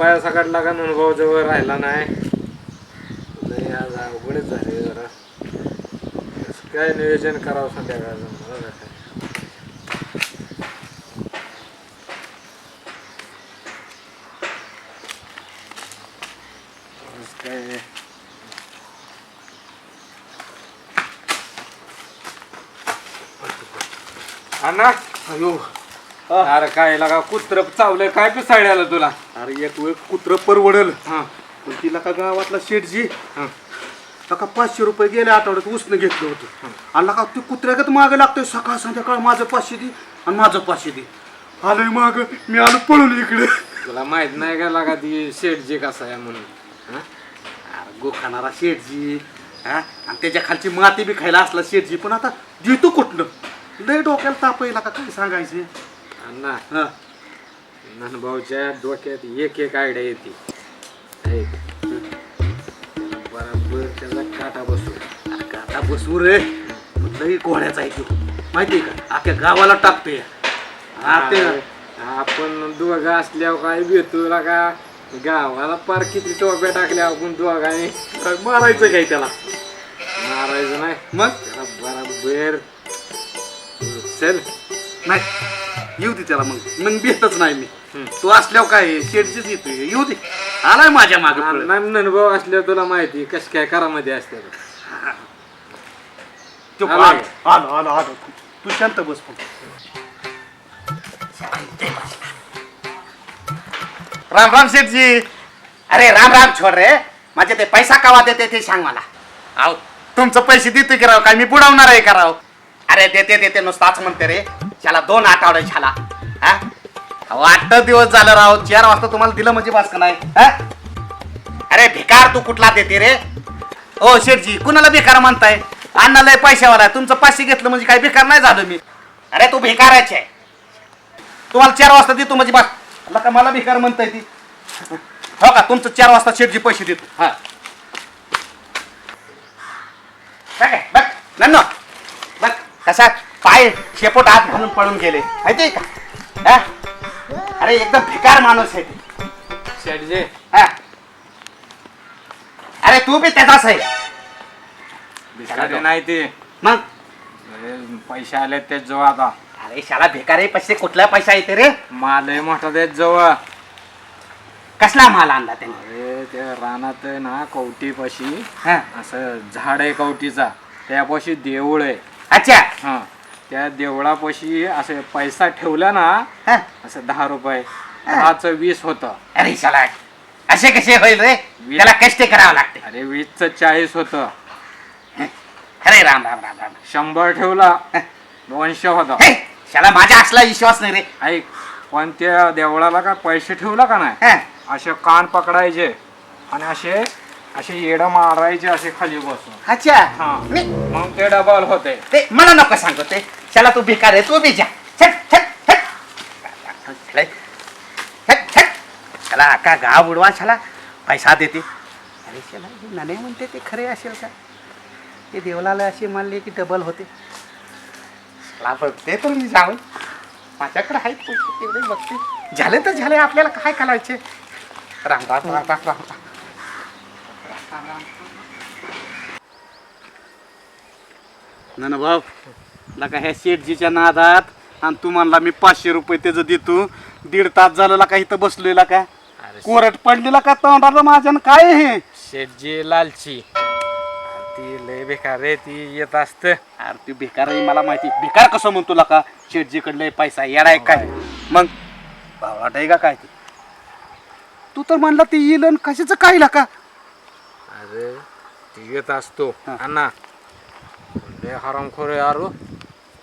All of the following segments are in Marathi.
रुपया सकाळ लागा अनुभव जवळ राहिला नाही? लय आज अवघडच झाले जरा. काय नियोजन करावं संध्याकाळचं? मला नाही काय. आज काय? अण्णा? अयो. अरे काय लागा कुत्र चावलंय काय पिसाळ्याला तुला? अरे एक वेळ कुत्र परवडल. हा. पण तिला का गावातला शेठजी हा. का पाचशे रुपये गेल्या आठवड्यात उसनं घेतलं होतं. आणि का तू कुत्र्यागत मागं लागतोय सकाळ संध्याकाळ माझं पाचशे दे आणि माझं पाचशे दे. आलोय माग मी आलो पळून इकडे. तुला माहीत नाही का लागा ती शेटजी कसा आहे म्हणून? हा? अरे गो खाणारा शेठजी हा? आणि त्याच्या खालची माती बी खायला असला शेठजी पण आता देतो कुठनं? लय डोक्याला ताप येईल का काय सांगायचे? अण्णा हा. भाऊच्या डोक्यात एक एक आयडिया येते. ऐक. बराबर त्याचा काटा बसू. का आता बसू रे. लई घोड्याचा आहे तो माहितीये का? अख्ख्या गावाला टाकतोय. हा ते आपण दोघं असल्यावर काय भेटू का गावाला पार किती टोप्या टाकल्या आपण दोघांनी? मारायचं काय त्याला? मारायचं नाही. मग? त्याला बराबर. चल. नाही. येऊ दे त्याला मग. मग भेटच नाही मी. तू असल्यावर काय शेडचीच येतोय. येऊ दे. आलाय माझ्या मागे अनुभव असल्यावर तुला माहिती कस काय करामध्ये असते तो आला आलो आलो आलो आलो. तू शांत बस राम राम शेठजी. अरे राम राम छोड रे. माझे ते पैसा कवा देते ते सांग मला. अहो तुमचं पैसे देतोय की राव? काय मी बुडवणार आहे का राव? अरे देते देते नुसताच म्हणते रे. त्याला दोन आठवडे झाला. हा? अहो आठ दिवस झालं राव. चार वाजता तुम्हाला दिलं म्हणजे बास का नाही? हा? अरे भिकार तू कुठला देते रे? ओ शेठजी कुणाला भिकार म्हणताय? अण्णाला पैशावाला आहे. तुमचं पाचशे घेतलं म्हणजे काय भिकार नाही झालं मी. अरे तू भिकारायचे आहे. तुम्हाला चार वाजता देतो म्हणजे बस. मला का मला भिकार म्हणताय ती? हो का? तुमचं चार वाजता शेठजी पैसे देतो. हा. बघ हे, बघ नन्नो. बघ कसा? पाय शेपूट हात घालून पळून गेले. माहितीये का? हा? अरे एकदम भिकार माणूस आहे ते. शेटजी हा? अरे तू बी त्याचाच आहे. भिकारी नाही ते. मग? अरे, पैसे आले तेच जवळ आता. अरे शाला भिकारी पैसे कुठला पैसा येते रे? माल आहे मोठा तेच जवळ. कसला माल आणला त्याने? अरे ते रानात आहे ना कवटीपाशी. हा. असं झाड आहे कवटीचा. त्यापाशी देऊळ आहे. अच्छा. हा. त्या देवळापाशी असं पैसा ठेवला ना हा. असं दहा रुपये. दहाचं वीस होतं. अरे शाला असे कसे होईल रे? त्याला कष्ट करावं लागते. अरे वीसचं चाळीस होतं. अरे राम राम राम राम. शंभर ठेवला. दोनशे होतं. हे, शाला माझा असला विश्वास नाही रे. ऐक पण त्या देवळाला का पैसे ठेवला का नाही? हा. असे कान पकडायचे आणि असे असे येडं मारायचे असे खाली बसून. अच्छा. हा. मी मग ते डबल होते. ते मला नको सांगतो ते. चला तू बेकार आहे तू बी जा. छट, छट, छट. छट, छट, छट. शाला अका गाव उडवा शाला पैसा देते. अरे चला हे नने म्हणते ते खरे असेल का? ते देवलाला असे मानले की डबल होते. शाला बघते तर मी जाऊन. माझ्याकडे आहेत पैसे तेवढे बघते. झाले तर झाले आपल्याला काय करायचे? राम राम राम राम राम. राम ना ना भाऊ लका ह्या शेठजीच्या नादात. आणि तू म्हणला मी पाचशे रुपये त्याचं देतो. दीड तास झालं का इथं बसलोय का अरे कोरट पडलेला का तोंडाला माझ्या काय हे? शेटजी लालची. ती लय बेकार रे ती येत असत. अरे ती बेकार आहे मला माहिती. बेकार कसं म्हणतो का शेठजीकडले पैसा येणार काय? मग भावलाट आहे का काय ते? तू तर म्हणला ते येईल आणि कशाचं काय का अरे ती येत असतो. हा. अण्णा लय हरामखोर आहे अरे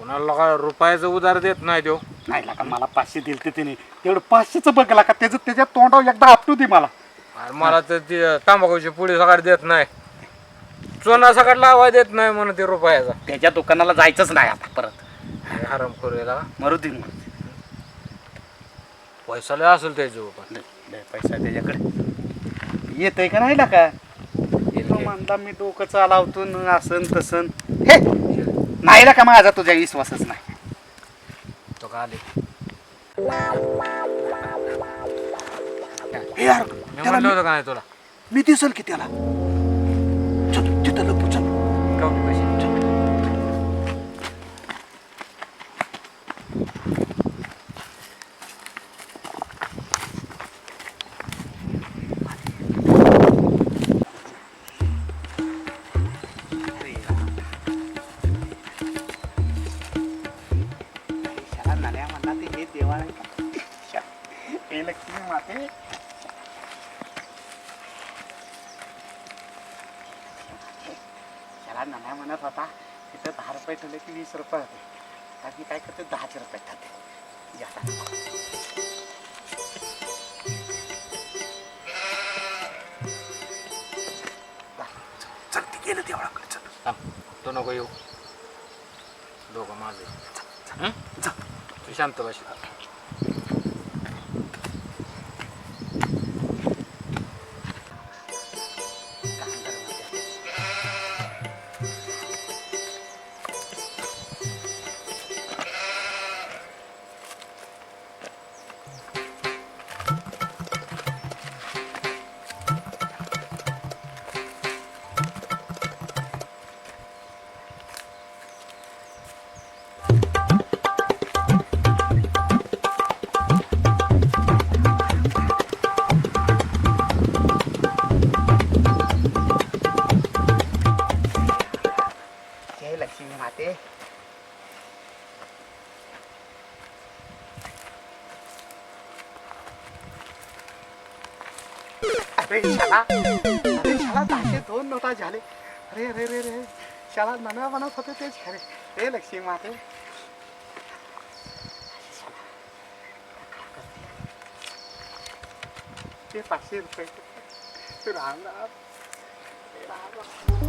कोणाला का रुपयाचं उधार देत नाही देऊ नाही का मला पाचशे दिल ते त्याने तेवढं पाचशेचं बघला का त्याचं त्याच्या तोंडावर एकदा आपटू दे मला. अरे मला तर ती तांबाखूची पुढे सकाळ देत नाही. चोना सकाळ लावाय देत नाही म्हणून ते रुपयाचा. त्याच्या दुकानाला जायचंच नाही आता परत. आहे लागा. मरू दे मरू दे. पैसा लय असेल त्याच्या पण लय- लय पैसा आहे त्याच्याकडे. येतंय का नाही का येईल तो की. म्हणला मी डोकं चालावतो न असन तसन. हे नाही ना का माझा तुझ्या विश्वासच नाही? तो का आले? हे यार मी त्याला म्हणलं मी- होतं का नाही तुला? मी दिसल की त्याला. चल तिथं लपू चल. पैसे? म्हणत होता तिथं दहा रुपये ठेवले की वीस रुपये होते. आता मी काय करते? दहाचे रुपये ठेवते या. चल ती गेलं देवळाकडे चल. थांब तो नको येऊ. दोघं माझे शांत बस. अरे रे रे. अरे शाला नव्या म्हणत होते तेच खरे ते लक्ष्मी माते. ते पाचशे रुपये. राम राम राम.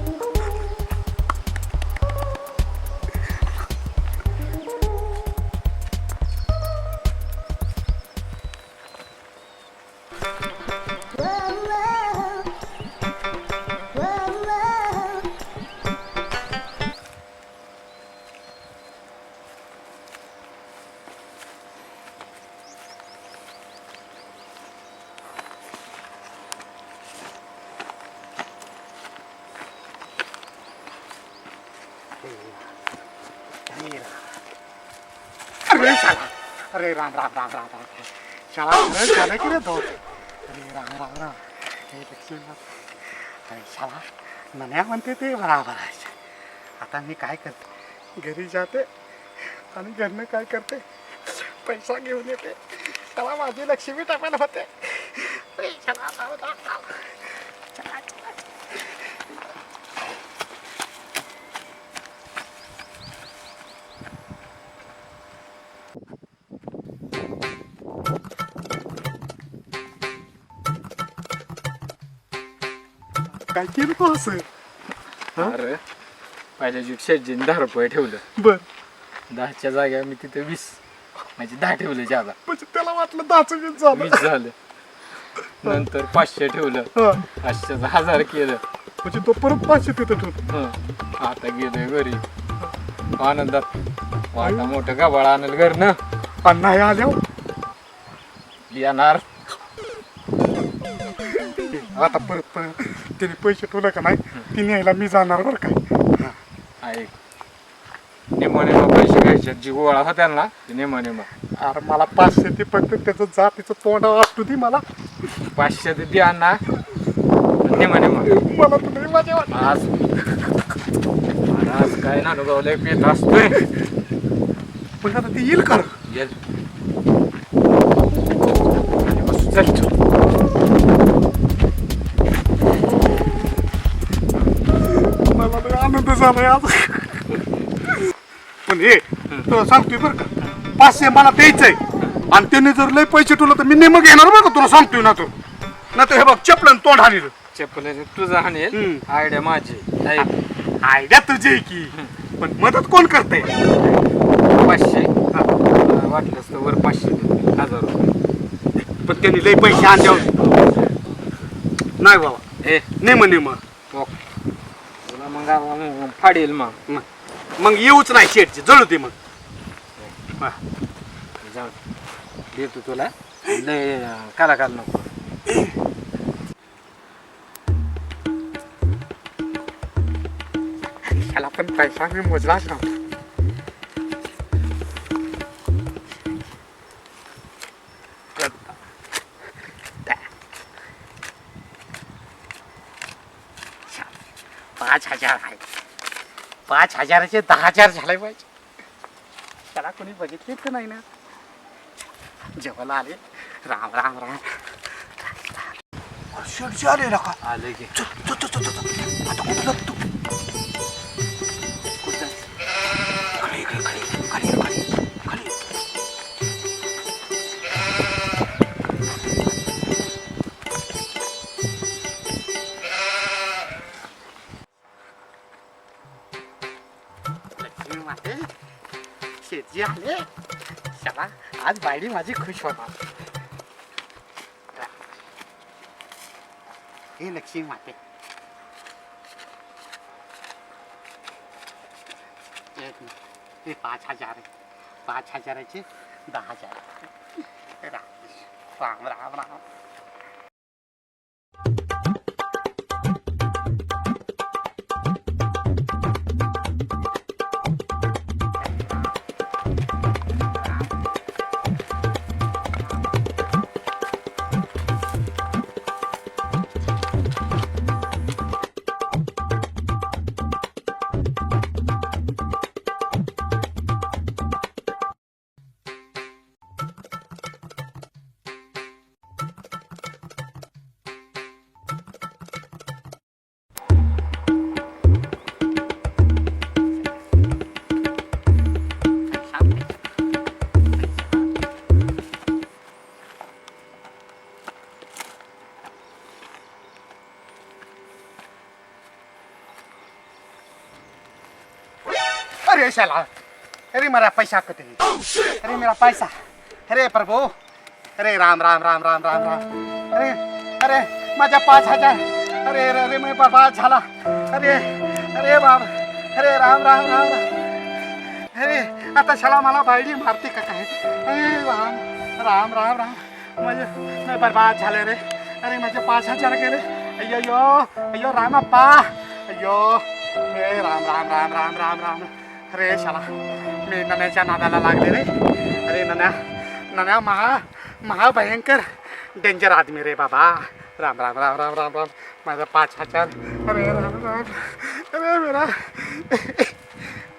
अरे राम राम राम राम राम शाला अरे झालं की रे धोत अरे राम राम राम. हे लक्ष्मी अरे शाला मन्या म्हणते ते बराबर आहे आता मी काय करते? घरी जाते आणि घरनं काय करते? पैसा घेऊन येते. त्याला माझी लक्ष्मी टाकायला होते. काय केलं तो असं अरे पहिल्या दिवशी शेटजीने दहा रुपये ठेवलं. बर. दहाच्या जाग्या मी तिथे वीस म्हणजे दहा ठेवलं ज्यादा. म्हणजे त्याला वाटलं दहाच वीस झालं. वीस झालं. नंतर पाचशे ठेवलं. हा. पाचशेचं हजार केलं. म्हणजे तो परत पाचशे तिथं ठेवतो. हं. आता गेलोय घरी. आनंदात. वाटा मोठं गबाळ आणल घरनं. आणि नाही आल्यावर? येणार. आता परत परत त्याने पैसे ठेवले का नाही ती न्यायला मी जाणार बरं काय ऐक. नेम नेम पैसे घ्यायचे जी गोळा होत्या ना ते अरे मला पाचशे ते फक्त त्याचं जातीचं तोंड वाटतो ती मला. पाचशे ते द्या ना नेम नेम. मला तर नाही मजा वाटत. आज. आज काय ना पेत असतोय. पण आता ती येईल कर येल झालाय आज पण हे तुला सांगतोय बरं का पाचशे मला द्यायचंय. आणि त्याने जर लय पैसे ठेवलं तर मी नेमक घेणार बरं का तुला सांगतोय ना तू. ना तर हे बघ चपलन तोंड हानील चप्पल तुझं हाणेल? हम्म. आयडिया माझी ऐक आयडिया तुझी आहे की पण मदत कोण करते पाचशे. अं, वाटलंच तर वर पाचशे दे. हजार रुपये. पण त्यांनी लय पैसे आणल्यावर नाही बाबा. ए. नेम नेम. मग फाडेल मग. मग? येऊच नाही शेटची जळू दे मग. जाऊ देतो तुला. लय काला काल नको. ह्याला पण पैसा मी मोजलाच नव्हता पाच हजार आहे. पाच हजाराचे दहा हजार झाले पाहिजे. त्याला कोणी बघितले तर नाही ना. जेवायला आले. राम राम राम. आले का? की. आता कुठं आज बायडी माझी खुश होणार. हे लक्ष्मी माते. एक हे पाच हजार आहे. पाच हजाराचे दहा हजार. राम राम राम राम. अरे शाला अरे मला पैसा कते अरे मेरा पैसा अरे प्रभु अरे राम राम राम राम राम राम अरे अरे माझ्या पाच हजार अरे अरे अरे मी बर्बाद झाला अरे अरे बाब अरे राम राम राम राम अरे आता शाला मला बायडी मारते का काय अरे राम राम राम राम म्हणजे मी बर्बाद झाले रे अरे माझे पाच हजार गेले अय्यो अय्यो रामप्पा अय्यो हे राम राम राम राम राम राम अरे शाला मी नन्याच्या नादाला लागले रे. अरे नन्या नन्या महा महाभयंकर डेंजर आदमी रे बाबा. राम राम राम राम राम राम. माझा पाच हजार अरे राम राम अरे मेरा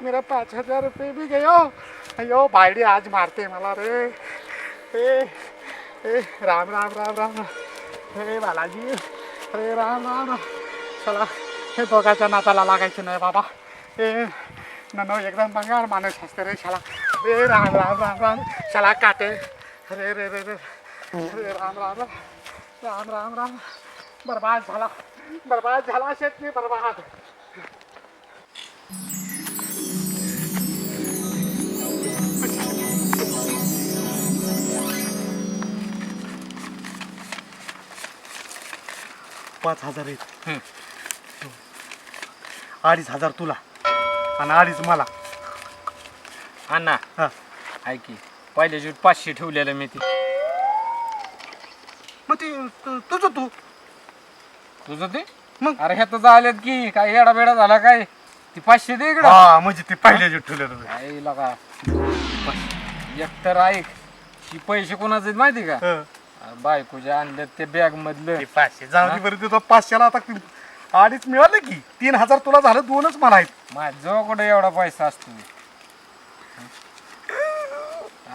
मेरा पाच हजार रुपये भी गयो. अयो बायडी आज मारते मला रे. ए ए राम राम राम राम. हे बालाजी. अरे राम राम. चला हे दोघाच्या नाताला लागायचं नाही बाबा. ए ननो एकदम बंगार माणूस असते रे शाला रे राम राम राम राम शाला काटे रे रे रे रे अरे राम राम राम राम राम राम बर्बाद झाला बर्बाद झाला शेतनी बर्बाद पाच हजार आहेत. अडीच हजार तुला. आणि अडीच मला. अण्णा हा. ऐकी पहिल्या दिवशी पाचशे ठेवलेलं मी ती. मग ते तु- तुझं तू. तुझं ते? मग? अरे ह्यात झालेत की काय येडा बेडा झाला काय? ती पाचशे दे इकडं. हा म्हणजे ते पहिल्या दिवशी ठेवलेलं काय लगा. एकतर ऐक ही पैसे कोणाचे आहेत माहिती का? हं. बायकोच्या आणले ते बॅग मधलं. ते पाचशे. जाऊ दे बरं तुझं पाचशेला आता ती- अडीच मिळालं की. तीन हजार तुला झालं दोनच मला आहेत. माझ्या कुठे एवढा पैसा असतो?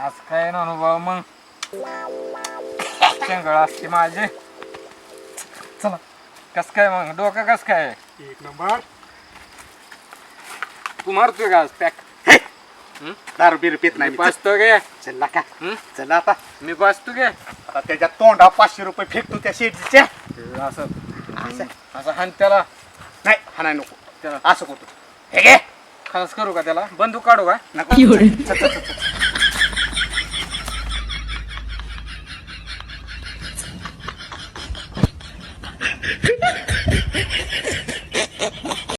आज काय ना अनुभव मग? शेंगळ असते माझे. चला कस काय मग? डोकं कस काय? एक नंबर. तू मारतोय का पॅक? दारू बिरू पित नाही मी. पाचतो गे. चला का? हं? चला आता. मी पाचतो गे. आता त्याच्या तोंडा पाचशे रुपये फेकतो त्या शेटच्या असं. असं. असं हान त्याला. नाही हा नाही नको. त्याला. असं करतो. हे घे. खलास करू का त्याला? बंदूक काढू का? नको.